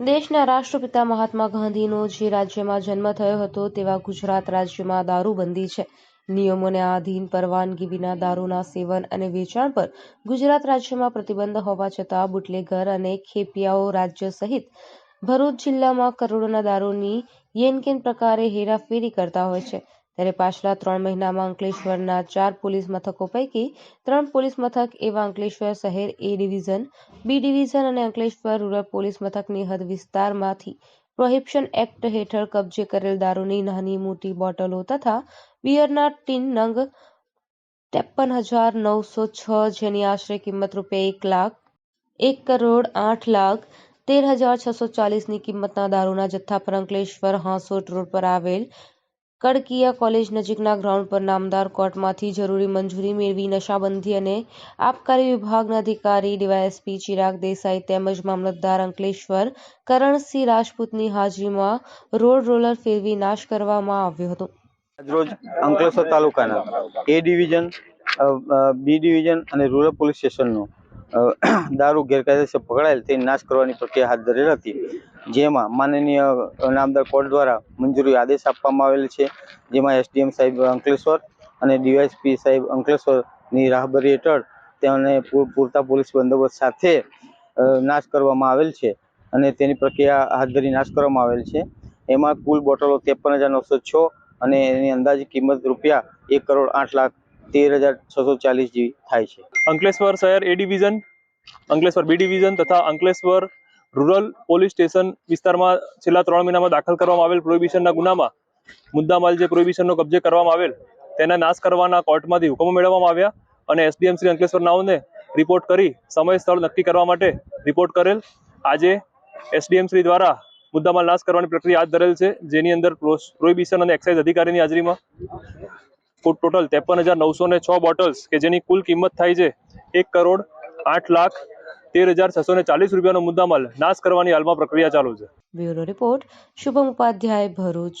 દેશના રાષ્ટ્રપિતા મહાત્મા ગાંધીનો જે રાજ્યમાં જન્મ થયો હતો તેવા ગુજરાત રાજ્યમાં દારૂબંધી છે. નિયમોને આધીન પરવાનગી વિના દારૂના સેવન અને વેચાણ પર ગુજરાત રાજ્યમાં પ્રતિબંધ હોવા છતાં બુટલેગર અને ખેપિયાઓ રાજ્ય સહિત ભરૂચ જિલ્લામાં કરોડોના દારૂની યેનકેન પ્રકારે હેરાફેરી કરતા હોય છે. ત્યારે પાછલા ત્રણ મહિનામાં અંકલેશ્વરના ચાર પોલીસ મથકો પૈકી ત્રણ પોલીસ મથક એવા અંકલેશ્વર શહેર એ ડિવિઝન, બી ડિવિઝન અને અંકલેશ્વર રૂરલ પોલીસ મથકની હદ વિસ્તારમાંથી પ્રોહિબિશન એક્ટ હેઠળ કબજે કરેલ દારૂની નાની મોટી બોટલો તથા બિયરના ટીન નંગ ત્રેપન હજાર નવસો છ જેની આશરે કિંમત રૂપિયા એક લાખ, એક કરોડ આઠ લાખ તેર હજાર છસો ચાલીસની કિંમતના દારૂના જથ્થા પર અંકલેશ્વર હાંસોટ રોડ પર આવેલ કડકિયા કોલેજ નજીકના ગ્રાઉન્ડ પર નામદાર કોર્ટમાંથી જરૂરી મંજૂરી મેળવી નશાબંધી અને આબકારી વિભાગના અધિકારી ડીવાયએસપી ચિરાગ દેસાઈ તેમજ મામલતદાર અંકલેશ્વર કરણસિંહ રાજપૂતની હાજરીમાં રોડ રોલર ફેરવી નાશ કરવામાં આવ્યો હતો. આજરોજ અંકલેશ્વર તાલુકાના એ ડિવિઝન બી ડિવિઝન અને રૂરલ પોલીસ સ્ટેશનનો દારૂ ગેરકાયદેસર પકડાયેલ તે નાશ કરવાની પ્રક્રિયા હાથ ધરેલ હતી. જેમાં માનનીય નામદાર કોર્ટ દ્વારા મંજૂરી આદેશ આપવામાં આવેલ છે. જેમાં એસડીએમ સાહેબ અંકલેશ્વર અને ડીવાયસપી સાહેબ અંકલેશ્વરની રાહબરી હેઠળ તેને પૂરતા પોલીસ બંદોબસ્ત સાથે નાશ કરવામાં આવેલ છે અને તેની પ્રક્રિયા હાથ ધરી નાશ કરવામાં આવેલ છે. એમાં કુલ બોટલો ત્રેપન હજાર નવસો છ અને એની અંદાજી કિંમત રૂપિયા એક કરોડ આઠ લાખ તેર હજાર છસો ચાલીસ જેવી થાય છે. અંકલેશ્વર શહેર A division Ankleshwar B division તથા અંકલેશ્વર રૂરલ પોલીસ સ્ટેશન વિસ્તારમાં છેલ્લા ત્રણ મહિનામાં દાખલ કરવામાં આવેલ પ્રોહિબિશનના ગુનામાં મુદ્દામાલ જે પ્રોહિબિશનનો કબજે કરવામાં આવેલ તેના નાશ કરવાના કોર્ટમાંથી હુકમો મેળવવામાં આવ્યા અને એસડીએમ શ્રી અંકલેશ્વર નાઓને રિપોર્ટ કરી સમય સ્થળ નક્કી કરવા માટે રિપોર્ટ કરેલ. આજે એસડીએમ શ્રી દ્વારા મુદ્દામાલ નાશ કરવાની પ્રક્રિયા હાથ ધરેલ છે. જેની અંદર પ્રોહિબિશન અને એક્સાઇઝ અધિકારીની હાજરીમાં ટોટલ ત્રેપન હજાર નવસો ને છ બોટલ્સ, કે જેની કુલ કિંમત થાય છે એક કરોડ આઠ લાખ તેર હજાર છસો ને ચાલીસ રૂપિયાનો મુદ્દામાલ. નાશ કરવાની હાલમાં પ્રક્રિયા ચાલુ છે. Bureau report, Shubham Upadhyay Bharuch.